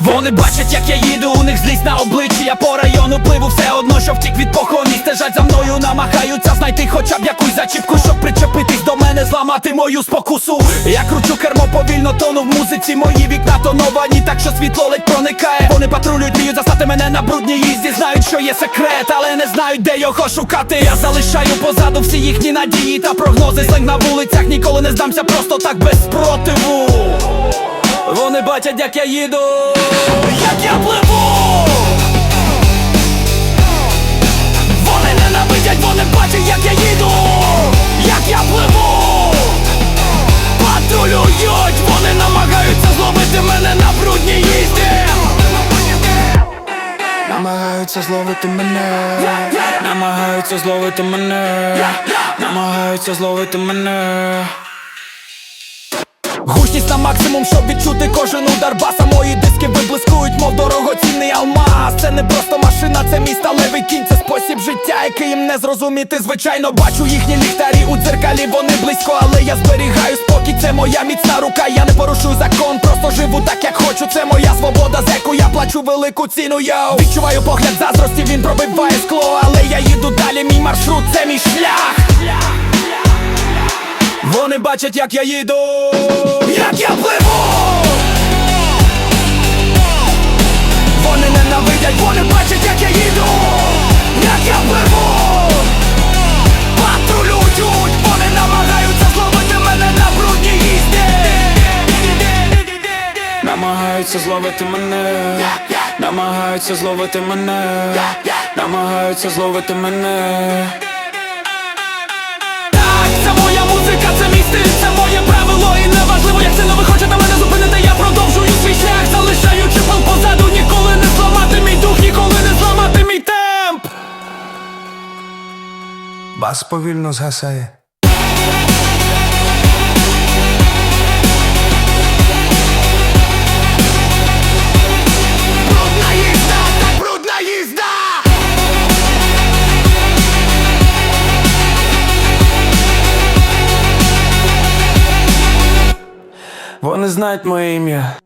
Вони бачать, як я їду, у них злість на обличчі. Я по району пливу все одно, що втік від похоні Стежать за мною, намагаються знайти хоча б якусь зачіпку Щоб причепитись до мене, зламати мою спокусу. Я кручу кермо повільно, тону в музиці. Мої вікна тоновані, так що світло ледь проникає. Вони патрулюють, мріють застати мене на брудній їзді. Знають, що є секрет, але не знають, де його шукати. Я залишаю позаду всі їхні надії та прогнози. Сленг на вулицях ніколи не здамся просто так без спротиву Вони бачать, як я їду, як я пливу. Вони ненавидять, вони бачать, як я їду, як я пливу. Патрулюють, вони намагаються зловити мене на брудній їзді Намагаються зловити мене, намагаються зловити мене, намагаються зловити мене. На максимум, щоб відчути кожен удар баса. Мої диски виблискують, мов дорогоцінний алмаз. Це не просто машина, це мій сталевий кінь Це спосіб життя, який їм не зрозуміти. Звичайно, бачу їхні ліхтарі у дзеркалі Вони близько, але я зберігаю спокій. Це моя міцна рука, я не порушую закон. Просто живу так, як хочу, це моя свобода, за яку я плачу велику ціну, йоу. Відчуваю погляд заздрості, він пробиває скло Але я їду далі, вони бачать, як я їду, як я пливу. Вони ненавидять, вони бачать, як я їду, як я пливу. Патрулюють, вони намагаються зловити мене на брудній їзді. Намагаються зловити мене, намагаються зловити мене, намагаються зловити мене. Музика, це моє правило І неважливо, як сильно ви хочете мене зупинити. Я продовжую свій шлях, залишаючи пил позаду. Ніколи не зламати мій дух, ніколи не зламати мій темп. Бас повільно згасає. Вони знають моє ім'я.